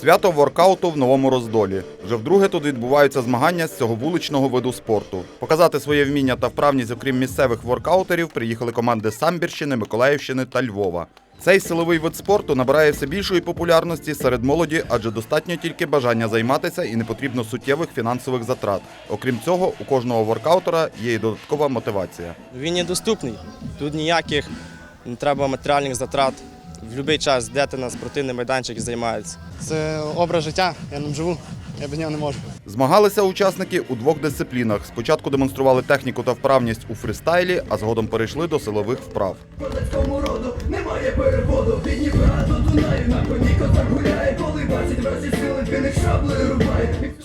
Свято воркауту в новому роздолі. Вже вдруге тут відбуваються змагання з цього вуличного виду спорту. Показати своє вміння та вправність, окрім місцевих воркаутерів, приїхали команди Самбірщини, Миколаївщини та Львова. Цей силовий вид спорту набирає все більшої популярності серед молоді, адже достатньо тільки бажання займатися і не потрібно суттєвих фінансових затрат. Окрім цього, у кожного воркаутера є і додаткова мотивація. Він є доступний. Тут ніяких не треба матеріальних затрат. В будь-який час йдете на спортивний майданчик займається. Це образ життя, я ним живу, я без нього не можу. Змагалися учасники у двох дисциплінах. Спочатку демонстрували техніку та вправність у фристайлі, а згодом перейшли до силових вправ. Козацькому роду немає переводу від Дніпра до Дунаю на коні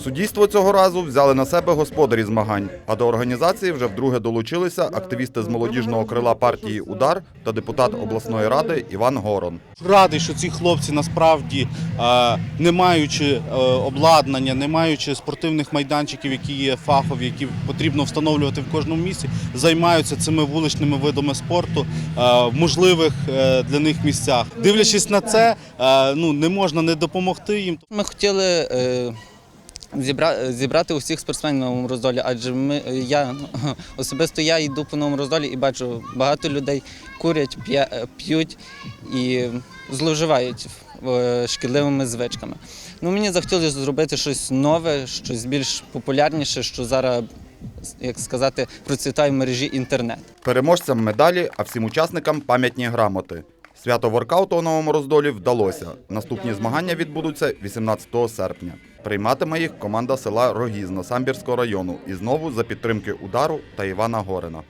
Суддівство цього разу взяли на себе господарі змагань, а до організації вже вдруге долучилися активісти з молодіжного крила партії Удар та депутат обласної ради Іван Горон. Радий, що ці хлопці насправді, е, не маючи е, обладнання, не маючи спортивних майданчиків, які є фахові, які потрібно встановлювати в кожному місці, займаються цими вуличними видами спорту е, в можливих для них місцях. Дивлячись на це, ну не можна не допомогти їм. Ми хотіли е, зібрати усіх спортсменів на новому роздолі, адже ми, я особисто я йду по новому роздолі і бачу багато людей курять, е, п'ють і зловживають е, шкідливими звичками. Ну, мені захотілося зробити щось нове, щось більш популярніше, що зараз, як сказати, процвітає в мережі інтернет. Переможцям медалі, а всім учасникам пам'ятні грамоти. Свято воркауту у новому роздолі вдалося. Наступні змагання відбудуться 18 серпня. Прийматиме їх команда села Рогізно Самбірського району і знову за підтримки удару та Івана Горина.